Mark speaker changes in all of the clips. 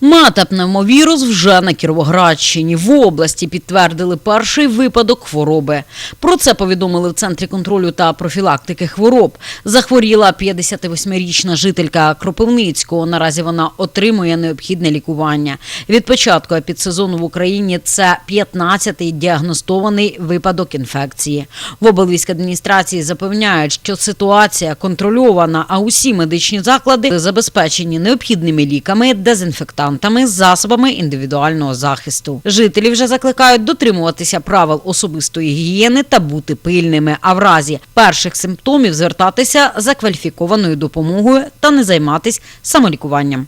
Speaker 1: Метапневмовірус вже на Кіровоградщині. В області підтвердили перший випадок хвороби. Про це повідомили в Центрі контролю та профілактики хвороб. Захворіла 58-річна жителька Кропивницького. Наразі вона отримує необхідне лікування. Від початку епідсезону в Україні це 15-й діагностований випадок інфекції. В облвійській адміністрації запевняють, що ситуація контрольована, а усі медичні заклади забезпечені необхідними ліками, дезінфектантами, засобами індивідуального захисту. Жителі вже закликають дотримуватися правил особистої гігієни та бути пильними, а в разі перших симптомів звертатися за кваліфікованою допомогою та не займатися самолікуванням.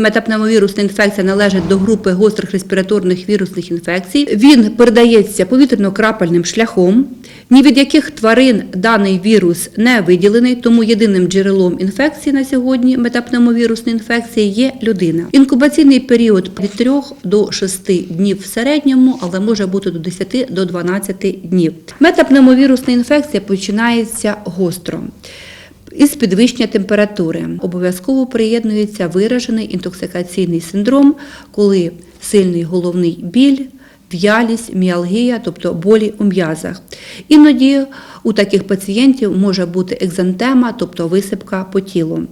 Speaker 2: Метапневмовірусна інфекція належить до групи гострих респіраторних вірусних інфекцій. Він передається повітряно-крапельним шляхом. Ні від яких тварин даний вірус не виділений, тому єдиним джерелом інфекції на сьогодні метапневмовірусної інфекції є людина. Інкубаційний період від 3 до 6 днів в середньому, але може бути до 10 до 12 днів. Метапневмовірусна інфекція починається гостро із підвищення температури. Обов'язково приєднується виражений інтоксикаційний синдром, коли сильний головний біль, в'ялість, міалгія, тобто болі у м'язах. Іноді у таких пацієнтів може бути екзантема, тобто висипка по тілу.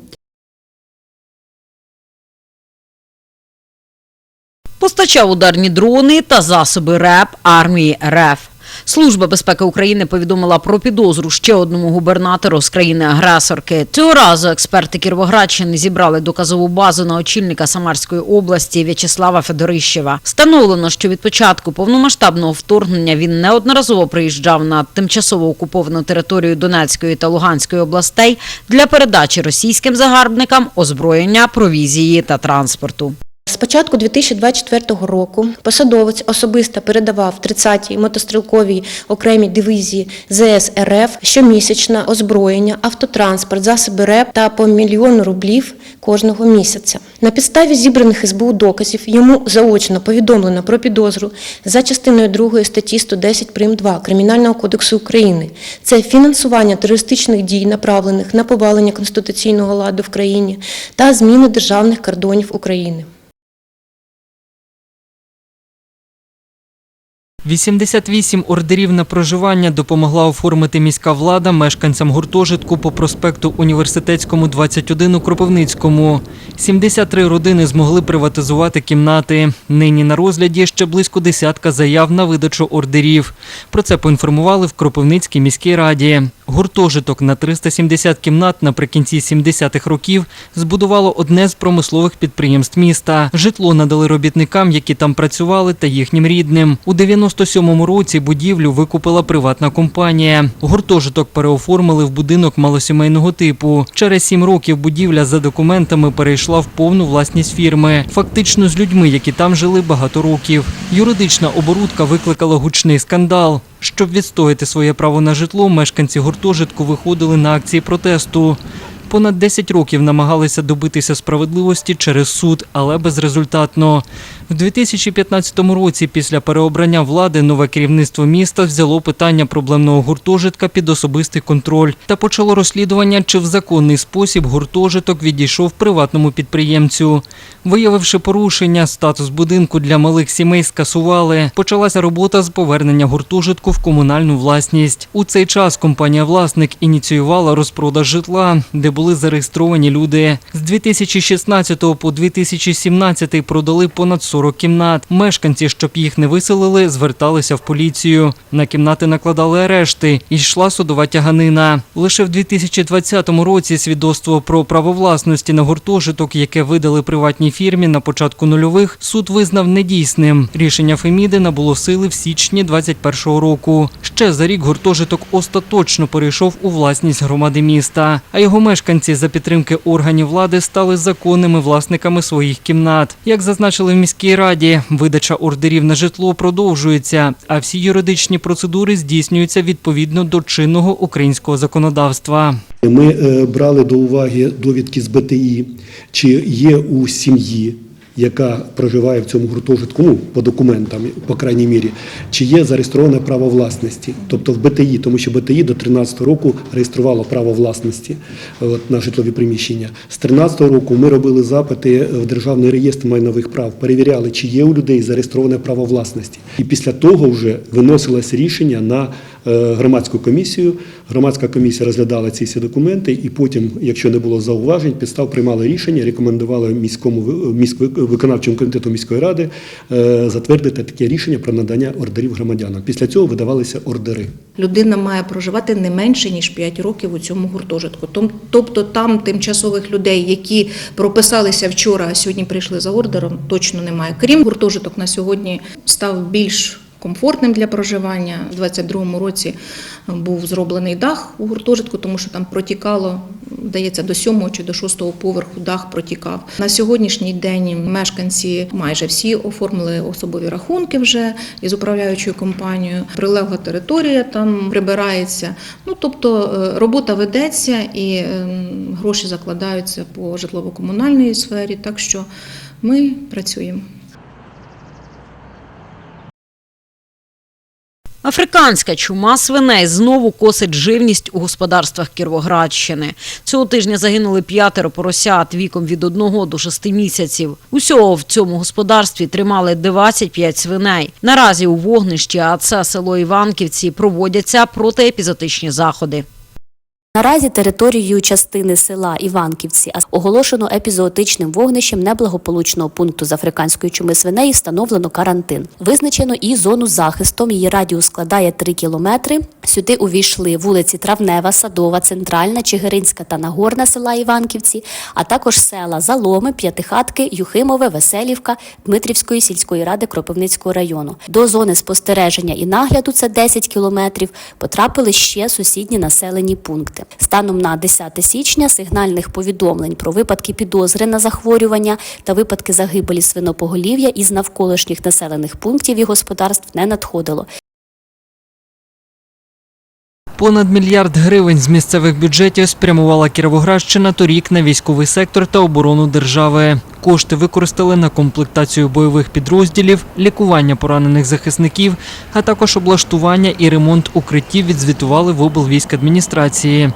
Speaker 1: Постачав ударні дрони та засоби РЕП армії РФ. Служба безпеки України повідомила про підозру ще одному губернатору з країни-агресорки. Цього разу експерти Кіровоградщини зібрали доказову базу на очільника Самарської області В'ячеслава Федорищева. Встановлено, що від початку повномасштабного вторгнення він неодноразово приїжджав на тимчасово окуповану територію Донецької та Луганської областей для передачі російським загарбникам озброєння, провізії та транспорту.
Speaker 3: Початку 2024 року посадовець особисто передавав 30-й мотострілковій окремій дивізії ЗС РФ щомісячне озброєння, автотранспорт, засоби РЕП та по мільйону рублів кожного місяця. На підставі зібраних СБУ доказів йому заочно повідомлено про підозру за частиною 2 статті 110 прим. 2 Кримінального кодексу України. Це фінансування терористичних дій, направлених на повалення конституційного ладу в країні та зміну державних кордонів України.
Speaker 4: 88 ордерів на проживання допомогла оформити міська влада мешканцям гуртожитку по проспекту Університетському 21 у Кропивницькому. 73 родини змогли приватизувати кімнати. Нині на розгляді ще близько десятка заяв на видачу ордерів. Про це поінформували в Кропивницькій міській раді. Гуртожиток на 370 кімнат наприкінці 70-х років збудувало одне з промислових підприємств міста. Житло надали робітникам, які там працювали, та їхнім рідним. У 97-му році будівлю викупила приватна компанія. Гуртожиток переоформили в будинок малосімейного типу. Через сім років будівля за документами перейшла в повну власність фірми, фактично з людьми, які там жили багато років. Юридична оборудка викликала гучний скандал. Щоб відстояти своє право на житло, мешканці гуртожитку виходили на акції протесту. Понад 10 років намагалися добитися справедливості через суд, але безрезультатно. В 2015 році, після переобрання влади, нове керівництво міста взяло питання проблемного гуртожитка під особистий контроль та почало розслідування, чи в законний спосіб гуртожиток відійшов приватному підприємцю. Виявивши порушення, статус будинку для малих сімей скасували. Почалася робота з повернення гуртожитку в комунальну власність. У цей час компанія-власник ініціювала розпродаж житла, де були зареєстровані люди. З 2016 по 2017 продали понад 40 кімнат. Мешканці, щоб їх не виселили, зверталися в поліцію. На кімнати накладали арешти і йшла судова тяганина. Лише в 2020 році свідоцтво про право власності на гуртожиток, яке видали приватній фірмі на початку нульових, суд визнав недійсним. Рішення Феміди набуло сили в січні 2021 року. Ще за рік гуртожиток остаточно перейшов у власність громади міста, а його мешканці за підтримки органів влади стали законними власниками своїх кімнат. Як зазначили в міській раді, видача ордерів на житло продовжується, а всі юридичні процедури здійснюються відповідно до чинного українського законодавства.
Speaker 5: Ми е, брали до уваги довідки з БТІ, чи є у сім'ї яка проживає в цьому гуртожитку, ну, по документам, по крайній мірі, чи є зареєстроване право власності, тобто в БТІ, тому що БТІ до 13 року реєструвало право власності от, на житлові приміщення. З 13 року ми робили запити в Державний реєстр майнових прав, перевіряли, чи є у людей зареєстроване право власності. І після того вже виносилось рішення на громадську комісію. Громадська комісія розглядала ці всі документи, і потім, якщо не було зауважень, підстав приймали рішення, рекомендували міському ви- міськ, виконавчому комітету міської ради е, затвердити таке рішення про надання ордерів громадянам. Після цього видавалися ордери.
Speaker 6: Людина має проживати не менше ніж 5 років у цьому гуртожитку. Тобто там тимчасових людей, які прописалися вчора, а сьогодні прийшли за ордером, точно немає. Крім гуртожиток на сьогодні став більш комфортним для проживання. У 2022 році був зроблений дах у гуртожитку, тому що там протікало, здається, до 7 чи до 6 поверху дах протікав. На сьогоднішній день мешканці майже всі оформили особові рахунки вже із управляючою компанією. Прилегла територія там прибирається. Ну тобто е, робота ведеться і ем, гроші закладаються по житлово-комунальній сфері. Так що ми працюємо.
Speaker 1: Африканська чума свиней знову косить живність у господарствах Кіровоградщини. Цього тижня загинули п'ятеро поросят віком від 1 до 6 місяців. Усього в цьому господарстві тримали 25 свиней. Наразі у вогнищі, а це село Іванківці, проводяться протиепізотичні заходи.
Speaker 7: Наразі територією частини села Іванківці оголошено епізоотичним вогнищем неблагополучного пункту з африканської чуми свиней встановлено карантин. Визначено і зону захисту. Її радіус складає 3 кілометри. Сюди увійшли вулиці Травнева, Садова, Центральна, Чигиринська та Нагорна села Іванківці, а також села Заломи, П'ятихатки, Юхимове, Веселівка Дмитрівської сільської ради Кропивницького району. До зони спостереження і нагляду це 10 кілометрів. Потрапили ще сусідні населені пункти. Станом на 10 січня сигнальних повідомлень про випадки підозри на захворювання та випадки загибелі свинопоголів'я із навколишніх населених пунктів і господарств не надходило.
Speaker 4: Понад мільярд гривень з місцевих бюджетів спрямувала Кіровоградщина торік на військовий сектор та оборону держави. Кошти використали на комплектацію бойових підрозділів, лікування поранених захисників, а також облаштування і ремонт укриттів відзвітували в облвійськадміністрації.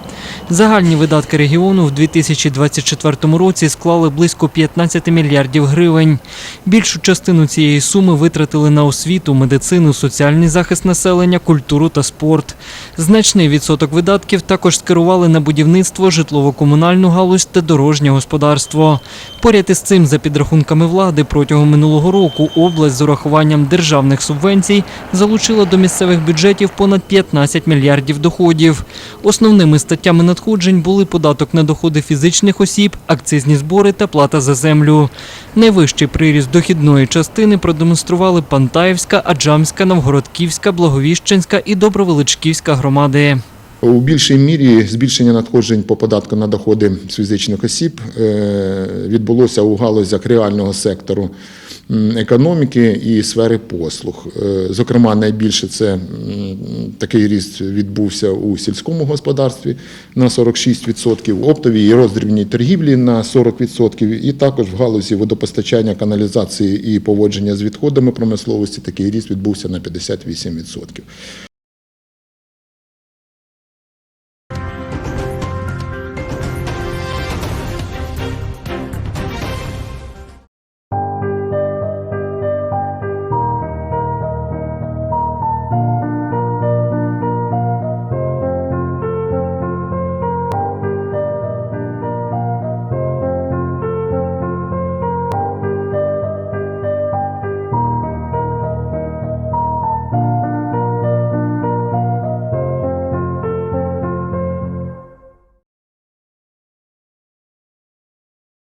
Speaker 4: Загальні видатки регіону в 2024 році склали близько 15 мільярдів гривень. Більшу частину цієї суми витратили на освіту, медицину, соціальний захист населення, культуру та спорт. Значний відсоток видатків також скерували на будівництво, житлово-комунальну галузь та дорожнє господарство. Поряд із цим, за підрахунками влади, протягом минулого року область з урахуванням державних субвенцій залучила до місцевих бюджетів понад 15 мільярдів доходів. Основними статтями надходжень були податок на доходи фізичних осіб, акцизні збори та плата за землю. Найвищий приріст дохідної частини продемонстрували Пантаївська, Аджамська, Новгородківська, Благовіщенська і Добровеличківська громади.
Speaker 8: У більшій мірі збільшення надходжень по податку на доходи з фізичних осіб е, відбулося у галузях реального сектору економіки і сфери послуг. Е, Зокрема, найбільше це такий ріст відбувся у сільському господарстві на 46%, оптовій і роздрібній торгівлі на 40%, і також в галузі водопостачання, каналізації і поводження з відходами промисловості такий ріст відбувся на 58%.